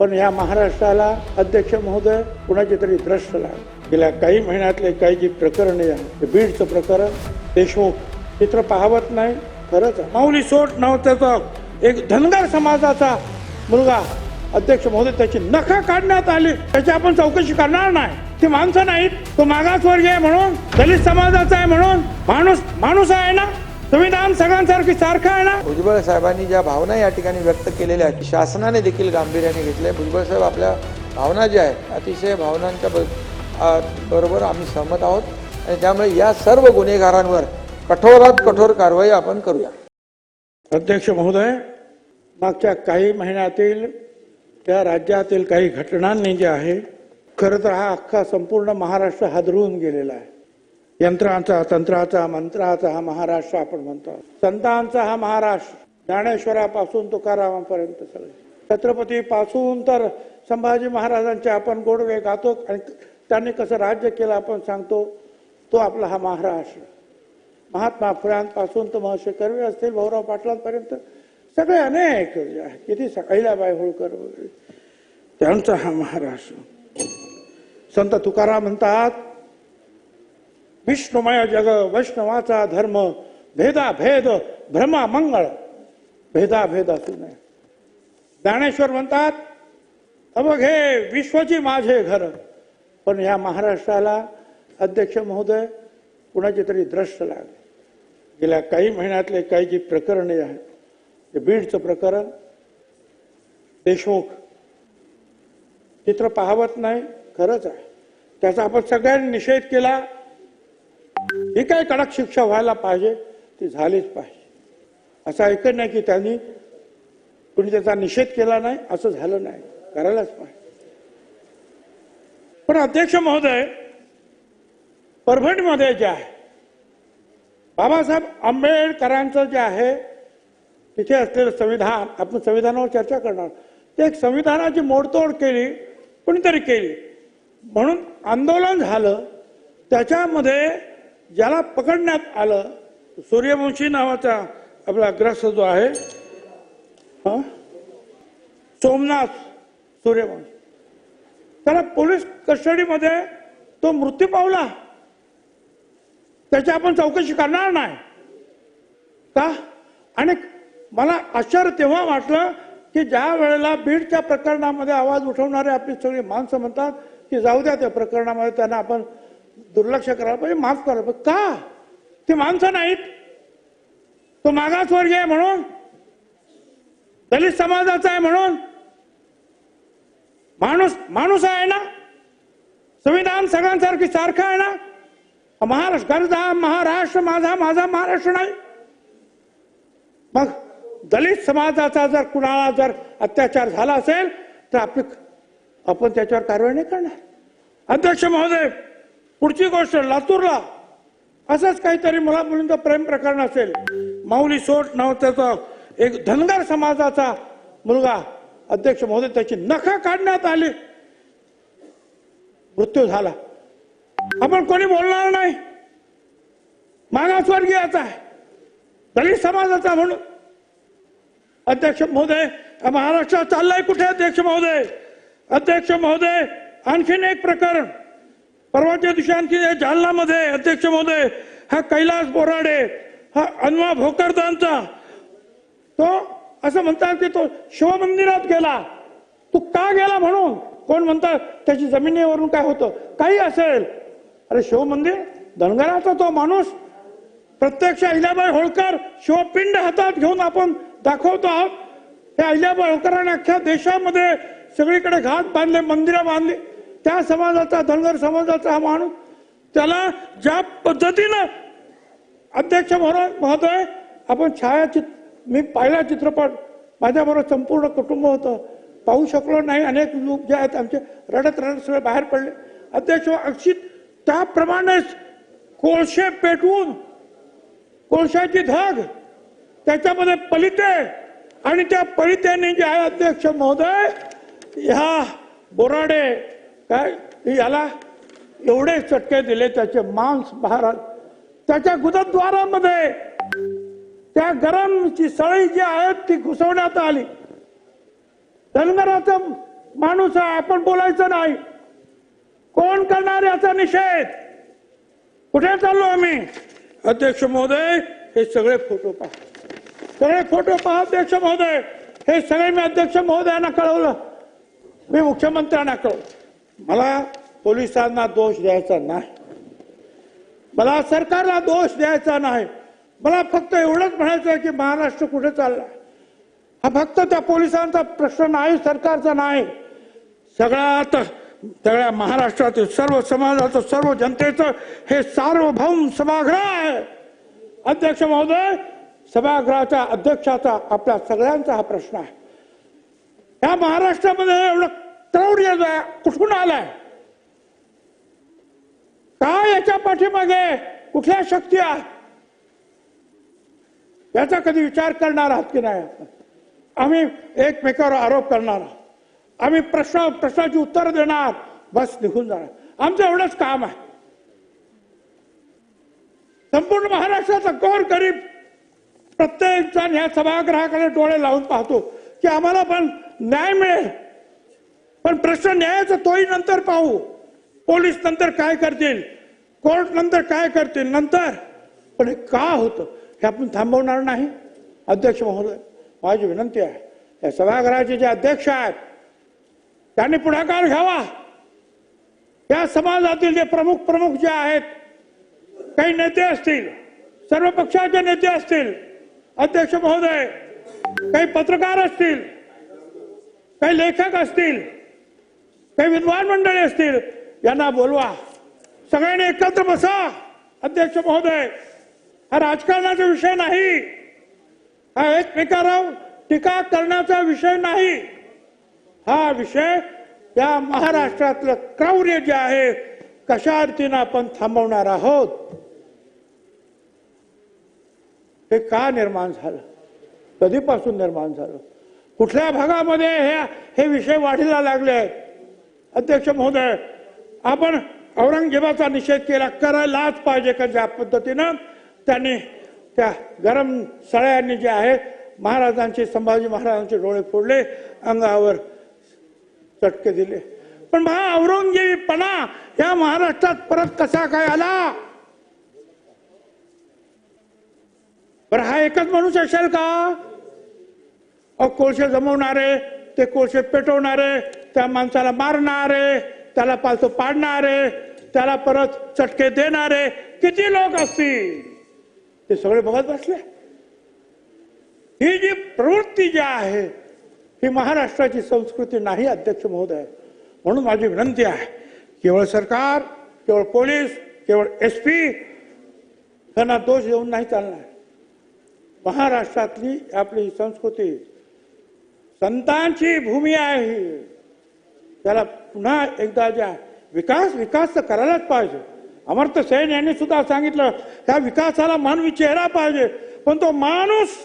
पण या महाराष्ट्राला अध्यक्ष महोदय कुणाची तरी द्रष्ट लाग गेल्या काही महिन्यातले काही जी प्रकरणे आहेत ते बीडचं प्रकरण देशमुख चित्र पाहवत नाही खरंच माऊली सोट नव्हत्याचा एक धनगर समाजाचा मुलगा अध्यक्ष महोदय त्याची नखा काढण्यात आली. त्याची आपण चौकशी करणार नाही. ती माणसं नाहीत. तो मागासवर्गीय आहे म्हणून दलित समाजाचा आहे म्हणून माणूस माणूस आहे ना? संविधान सगळ्यांसारखी सारखं आहे ना? भुजबळ साहेबांनी ज्या भावना या ठिकाणी व्यक्त केलेल्या आहेत शासनाने देखील गांभीर्याने घेतल्या. भुजबळ साहेब आपल्या भावना ज्या आहेत अतिशय भावनांच्या बरोबर आम्ही सहमत आहोत. आणि त्यामुळे या सर्व गुन्हेगारांवर कठोरात कठोर कारवाई आपण करूया. अध्यक्ष महोदय मागच्या काही महिन्यातील त्या राज्यातील काही घटनांनी जे आहे खरं तर हा अख्खा संपूर्ण महाराष्ट्र हादरवून गेलेला आहे. यंत्रांचा तंत्राचा मंत्राचा हा महाराष्ट्र आपण म्हणतो. संतांचा हा महाराष्ट्र. ज्ञानेश्वरापासून तुकारामापर्यंत सगळे. छत्रपती पासून तर संभाजी महाराजांचे आपण गोडवे गातो आणि त्यांनी कसं राज्य केलं आपण सांगतो तो आपला हा महाराष्ट्र. महात्मा फुल्यांपासून तर महर्षी कर्वे असतील भाऊराव पाटलांपर्यंत सगळे अनेक किती अहिल्याबाई होळकर वगैरे. त्यांचा हा महाराष्ट्र. संत तुकाराम म्हणतात विष्णुमय जग वैष्णवाचा धर्म भेदा भेद भ्रमा मंगळ. भेदा भेद असू नये. ज्ञानेश्वर म्हणतात अवघे विश्वची माझे घर. पण या महाराष्ट्राला अध्यक्ष महोदय कुणाची तरी द्रष्ट लागले. गेल्या काही महिन्यातले काही जी प्रकरणे आहेत ते बीडचं प्रकरण देशमुख चित्र पाहवत नाही खरंच आहे. त्याचा आपण सगळ्यांनी निषेध केला हे काय कडक शिक्षा व्हायला पाहिजे ती झालीच पाहिजे. असं ऐकत नाही की त्यांनी कुणी त्याचा निषेध केला नाही असं झालं नाही. करायलाच पाहिजे. पण अध्यक्ष महोदय परभणीमध्ये जे आहे बाबासाहेब आंबेडकरांचं जे आहे तिथे असलेलं संविधान आपण संविधानावर चर्चा करणार. ते एक संविधानाची मोडतोड केली कुणीतरी केली. म्हणून आंदोलन झालं त्याच्यामध्ये ज्याला पकडण्यात आलं सूर्यवंशी नावाचा आपला ग्रस्त जो आहे हं? सोमनाथ सूर्यवंशी. त्याला पोलीस कस्टडीमध्ये तो मृत्यू पावला. त्याची आपण चौकशी करणार नाही. का? आणि मला आश्चर्य तेव्हा वाटलं की ज्या वेळेला बीडच्या प्रकरणामध्ये आवाज उठवणारे आपली सगळी माणसं म्हणतात की जाऊ द्या त्या प्रकरणामध्ये त्यांना आपण दुर्लक्ष करायला पाहिजे माफ करायला पाहिजे. का? ते माणसं नाहीत. तो मागासवर्गीय आहे म्हणून. दलित समाजाचा आहे म्हणून. माणूस माणूस आहे ना? संविधान सगळ्यांसारखी सारखं आहे ना? महाराष्ट्र गरजा महाराष्ट्र माझा माझा महाराष्ट्र नाही. मग दलित समाजाचा जर कुणाला जर अत्याचार झाला असेल तर आपली आपण त्याच्यावर कारवाई नाही करणार. अध्यक्ष महोदय पुढची गोष्ट लातूरला. असंच काहीतरी मुला मुलींचं प्रेम प्रकरण असेल. माऊली सोट नाव त्याचा एक धनगर समाजाचा मुलगा अध्यक्ष महोदय त्याची नखा काढण्यात आली. मृत्यू झाला. आपण कोणी बोलणार नाही. मागासवर्गीयाचा आहे. दलित समाजाचा म्हणून. अध्यक्ष महोदय महाराष्ट्रात चाललाय कुठे अध्यक्ष महोदय? अध्यक्ष महोदय आणखीन एक प्रकरण. परवाच्या दिवशी आणखी जालनामध्ये अध्यक्ष महोदय. हा कैलास बोराडे हा अनवा भोकरदांचा. तो असं म्हणतात की तो शिवमंदिरात गेला. तू का गेला म्हणून? कोण म्हणतात त्याची जमिनीवरून काय होतं? काही असेल. अरे शिवमंदिर? धनगराचा तो माणूस. प्रत्यक्ष अहिल्याबाई होळकर शिवपिंड हातात घेऊन आपण दाखवतो आहोत. हे अहिल्याबाई होळकरांनी अख्ख्या देशामध्ये सगळीकडे घाट बांधले मंदिरं बांधली. त्या समाजाचा धनगर समाजाचा हा माणूस त्याला ज्या पद्धतीनं अध्यक्ष महोदय महोदय आपण छायाचित मी पाहिला चित्रपट माझ्याबरोबर संपूर्ण कुटुंब होतं. पाहू शकलो नाही अनेक लोक जे आहेत आमचे रडत रडत सगळे बाहेर पडले. अध्यक्ष अक्षित त्याप्रमाणेच कोळशे पेटवून कोळशाची धग त्याच्यामध्ये पलिते आणि त्या पलित्याने जे आहे अध्यक्ष महोदय ह्या बोराडे काय? याला एवढे चटके दिले त्याचे मांस बाहेर आले. त्याच्या गुदद्वारामध्ये त्या गरमची सळी जी आहे ती घुसवण्यात आली. धनगराचं माणूस आहे आपण बोलायचं नाही. कोण करणार याचा निषेध? कुठे चाललो आम्ही? अध्यक्ष महोदय हे सगळे फोटो पहा. सगळे फोटो पहा अध्यक्ष महोदय. हे सगळे मी अध्यक्ष महोदयांना कळवलं. मी मुख्यमंत्र्यांना कळवलं. मला पोलिसांना दोष द्यायचा नाही. मला सरकारला दोष द्यायचा नाही. मला फक्त एवढंच म्हणायचं आहे की महाराष्ट्र कुठे चालला? हा फक्त त्या पोलिसांचा प्रश्न नाही सरकारचा नाही. सगळ्यात सगळ्या महाराष्ट्रातील सर्व समाजाचं सर्व जनतेचं हे सार्वभौम सभागृह आहे. अध्यक्ष महोदय सभागृहाच्या अध्यक्षाचा आपल्या सगळ्यांचा हा प्रश्न आहे. या महाराष्ट्रामध्ये एवढं क्रौर्य कुठून आलाय? काय याच्या पाठीमागे कुठल्या शक्ती आहेत? याचा कधी विचार करणार आहात की नाही आम्ही एकमेकावर आरोप करणार आहोत. आम्ही प्रश्न प्रश्नाची उत्तर देणार बस निघून जाणार. आमचं एवढंच काम आहे. संपूर्ण महाराष्ट्राचा गौर गरीब प्रत्येक जण ह्या सभागृहाकडे डोळे लावून पाहतो की आम्हाला पण न्याय मिळेल. पण प्रश्न न्यायाचा तोही नंतर पाहू. पोलीस नंतर काय करतील? कोर्ट नंतर काय करतील? नंतर. पण हे का होतं? हे आपण थांबवणार नाही. अध्यक्ष महोदय माझी विनंती आहे या सभागृहाचे जे अध्यक्ष आहेत त्यांनी पुढाकार घ्यावा. या समाजातील जे प्रमुख प्रमुख जे आहेत काही नेते असतील सर्व पक्षाचे नेते असतील अध्यक्ष महोदय काही पत्रकार असतील काही लेखक असतील काही विद्वान मंडळी असतील यांना बोलवा. सगळ्यांनी एकत्र बसा अध्यक्ष महोदय. हा राजकारणाचा विषय नाही. हा एकमेकावर टीका करण्याचा विषय नाही. हा विषय या महाराष्ट्रातलं क्रौर्य जे आहे कशा रीतीनं आपण थांबवणार आहोत? हे का निर्माण झालं? कधीपासून निर्माण झालं? कुठल्या भागामध्ये हे हे विषय वाढीला लागले आहेत? अध्यक्ष महोदय आपण औरंगजेबाचा निषेध केला करायलाच पाहिजे का ज्या पद्धतीनं? त्यांनी त्या गरम सळ्यांनी जे आहे महाराजांचे संभाजी महाराजांचे डोळे फोडले अंगावर चटके दिले. पण महा औरंगजेबीपणा या महाराष्ट्रात परत कसा काय आला? बरं हा एकच माणूस असेल का? अहो कोळशे जमवणारे ते कोळसे पेटवणारे त्या माणसाला मारणारे त्याला पालतो पाडणारे त्याला परत चटके देणारे किती लोक असतील? ते सगळे बघत बसले. ही जी प्रवृत्ती जी आहे ही महाराष्ट्राची संस्कृती नाही अध्यक्ष महोदय. म्हणून माझी विनंती आहे केवळ सरकार केवळ पोलीस केवळ एस पी त्यांना दोष देऊन नाही चालणार. महाराष्ट्रातली आपली संस्कृती संतांची भूमी आहे ही. त्याला पुन्हा एकदा ज्या विकास विकास तर करायलाच पाहिजे. अमर्त्य सेन यांनी सुद्धा सांगितलं त्या विकासाला मानवी चेहरा पाहिजे. पण तो माणूस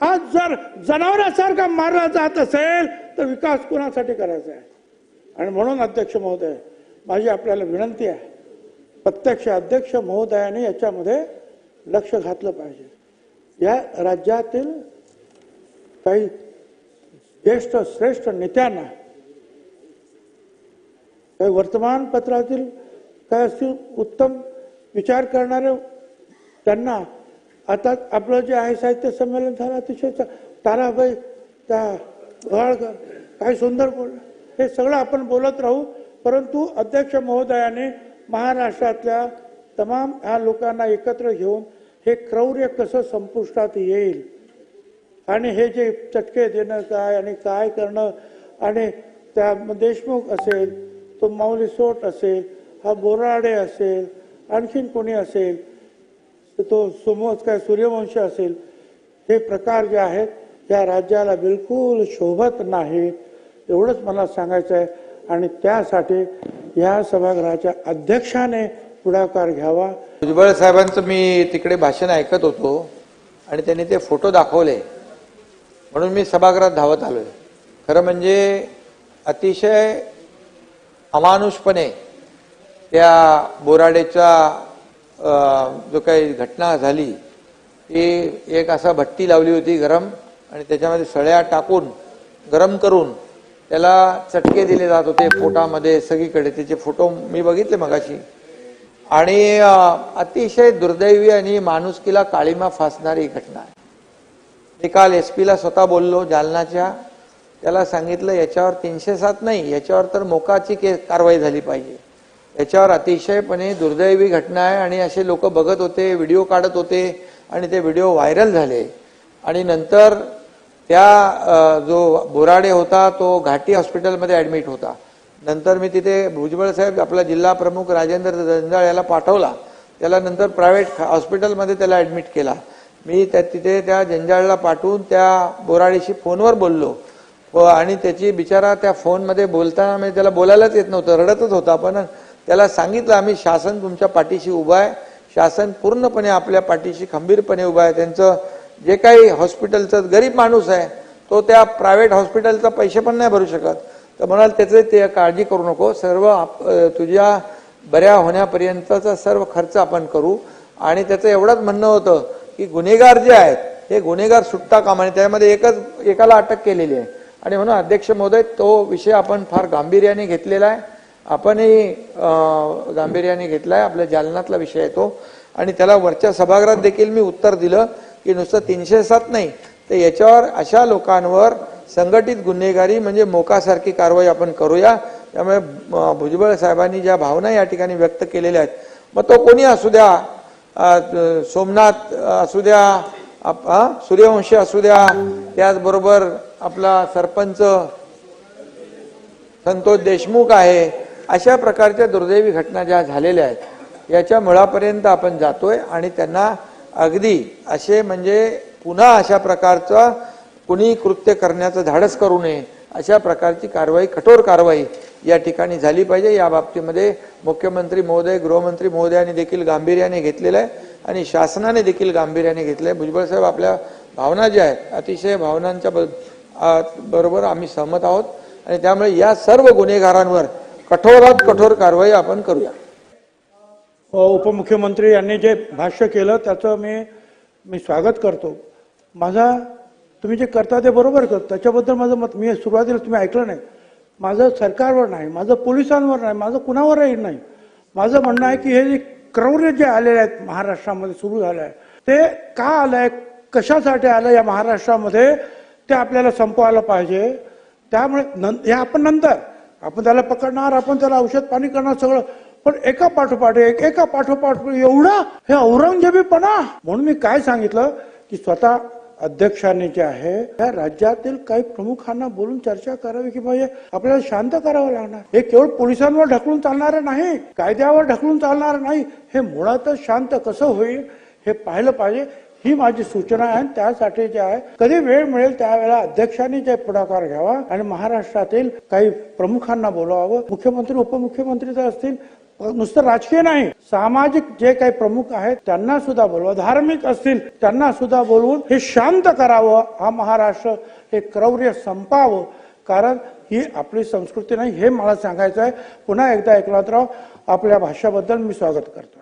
आज जर जनावरासारखा मारला जात असेल तर विकास कोणासाठी करायचा आहे? आणि म्हणून अध्यक्ष महोदय माझी आपल्याला विनंती आहे प्रत्यक्ष अध्यक्ष महोदयाने याच्यामध्ये लक्ष घातलं पाहिजे. या राज्यातील काही ज्येष्ठ श्रेष्ठ नेत्यांना काही वर्तमानपत्रातील काय असतील उत्तम विचार करणारे त्यांना आता आपलं जे आहे साहित्य संमेलन झालं अतिशय ताराबाई त्या गवाळकर काय सुंदर बोल हे सगळं आपण बोलत राहू परंतु अध्यक्ष महोदयाने महाराष्ट्रातल्या तमाम ह्या लोकांना एकत्र घेऊन हे क्रौर्य कसं संपुष्टात येईल? आणि हे जे चटके देणं काय आणि काय करणं? आणि त्या देशमुख असेल तो माऊली सोट असेल हा बोराडे असेल आणखीन कोणी असेल तर तो सुमोज काय सूर्यवंशी असेल हे प्रकार जे आहेत या राज्याला बिलकुल शोभत नाही एवढंच मला सांगायचं आहे. आणि त्यासाठी या सभागृहाच्या अध्यक्षाने पुढाकार घ्यावा. भुजबळ साहेबांचं मी तिकडे भाषण ऐकत होतो आणि त्यांनी ते फोटो दाखवले. म्हणून मी सभागृहात धावत आलोय. खरं म्हणजे अतिशय अमानुषपणे त्या बोराडेचा जो काही घटना झाली ती एक असा भट्टी लावली होती गरम आणि त्याच्यामध्ये सळ्या टाकून गरम करून त्याला चटके दिले जात होते पोटामध्ये सगळीकडे. त्याचे फोटो मी बघितले मगाशी. आणि अतिशय दुर्दैवी आणि माणुसकीला काळीमा फासणारी घटना आहे. मी काल एस पीला स्वतः बोललो जालनाच्या त्याला सांगितलं याच्यावर तीनशे सात नाही याच्यावर तर मोकाची के कारवाई झाली पाहिजे. याच्यावर अतिशयपणे दुर्दैवी घटना आहे आणि असे लोक बघत होते व्हिडिओ काढत होते आणि ते व्हिडिओ व्हायरल झाले. आणि नंतर त्या जो बोराडे होता तो घाटी हॉस्पिटलमध्ये ॲडमिट होता. नंतर मी तिथे भुजबळ साहेब आपला जिल्हा प्रमुख राजेंद्र जंजाळ याला पाठवला. त्याला नंतर प्रायव्हेट हॉस्पिटलमध्ये त्याला ॲडमिट केला. मी त्या तिथे त्या जंजाळला पाठवून त्या बोराडीशी फोनवर बोललो. व आणि त्याची बिचारा त्या फोनमध्ये बोलताना म्हणजे त्याला बोलायलाच येत नव्हतं रडतच होता. पण त्याला सांगितलं आम्ही शासन तुमच्या पाठीशी उभं आहे. शासन पूर्णपणे आपल्या पाठीशी खंबीरपणे उभं आहे. त्यांचं जे काही हॉस्पिटलचं गरीब माणूस आहे तो त्या प्रायव्हेट हॉस्पिटलचा पैसे पण नाही भरू शकत. तर म्हणाल त्याचं ते काळजी करू नको. सर्व आप- तुझ्या बऱ्या होण्यापर्यंतचा सर्व खर्च आपण करू. आणि त्याचं एवढंच म्हणणं होतं की गुन्हेगार जे आहेत हे गुन्हेगार सुट्टा काम आणि त्यामध्ये एकच एकाला अटक केलेली आहे. आणि म्हणून अध्यक्ष महोदय तो विषय आपण फार गांभीर्याने घेतलेला आहे. आपणही गांभीर्याने घेतला आहे आपल्या जालनातला विषय आहे तो. आणि त्याला वरच्या सभागृहात देखील मी उत्तर दिलं की नुसतं तीनशे सात नाही तर याच्यावर अशा लोकांवर संघटित गुन्हेगारी म्हणजे मोकासारखी कारवाई आपण करूया. त्यामुळे भुजबळ साहेबांनी ज्या भावना या ठिकाणी व्यक्त केलेल्या आहेत मग तो कोणी असू द्या सोमनाथ असू द्या आप- सूर्यवंशी असू द्या. त्याचबरोबर आपला सरपंच संतोष देशमुख आहे. अशा प्रकारच्या दुर्दैवी घटना ज्या झालेल्या आहेत याच्या मुळापर्यंत आपण जातोय आणि त्यांना अगदी असे म्हणजे पुन्हा अशा प्रकारचं कुणी कृत्य करण्याचं धाडस करू नये अशा प्रकारची कारवाई कठोर कारवाई या ठिकाणी झाली पाहिजे. या बाबतीमध्ये मुख्यमंत्री महोदय गृहमंत्री महोदयांनी देखील गांभीर्याने घेतलेलं आहे. आणि शासनाने देखील गांभीर्याने घेतलं आहे भुजबळ साहेब आपल्या भावना ज्या आहेत अतिशय भावनांच्या ब- बरोबर आम्ही सहमत आहोत. आणि त्यामुळे या सर्व गुन्हेगारांवर कठोरात कठोर कारवाई आपण करूया. उपमुख्यमंत्री यांनी जे भाष्य केलं त्याचं मी मी स्वागत करतो. माझा तुम्ही जे करता ते बरोबर करतो. त्याच्याबद्दल माझं मत मी सुरुवातीला तुम्ही ऐकलं नाही. माझं सरकारवर नाही माझं पोलिसांवर नाही माझं कुणावरही नाही. माझं म्हणणं आहे की हे जे क्रौर्य जे आलेले आहेत महाराष्ट्रामध्ये सुरू झालं आहे. ते का आलं आहे कशासाठी आलं या महाराष्ट्रामध्ये ते आपल्याला संपवायला पाहिजे. त्यामुळे नं हे आपण नंतर आपण त्याला पकडणार आपण त्याला औषध पाणी करणार सगळं पण एका पाठोपाठ एक एका पाठोपाठ एवढा हे औरंगजेबीपणा. म्हणून मी काय सांगितलं की स्वतः अध्यक्षांनी जे आहे या राज्यातील काही प्रमुखांना बोलून चर्चा करावी की म्हणजे आपल्याला शांत करावं लागणार. हे केवळ पोलिसांवर ढकलून चालणार नाही कायद्यावर ढकलून चालणार नाही हे मुळातच शांत कसं होईल हे पाहिलं पाहिजे ही माझी सूचना आहे. आणि त्यासाठी जे आहे कधी वेळ मिळेल त्यावेळेला अध्यक्षांनी जे पुढाकार घ्यावा आणि महाराष्ट्रातील काही प्रमुखांना बोलावावं मुख्यमंत्री उपमुख्यमंत्री जर असतील नुसतं राजकीय नाही सामाजिक जे काही प्रमुख आहेत त्यांना सुद्धा बोलवा. धार्मिक असतील त्यांना सुद्धा बोलवून हे शांत करावं. हा महाराष्ट्र हे क्रौर्य संपावं. कारण ही आपली संस्कृती नाही हे मला सांगायचं आहे पुन्हा एकदा एकनाथराव आपल्या भाषाबद्दल मी स्वागत करतो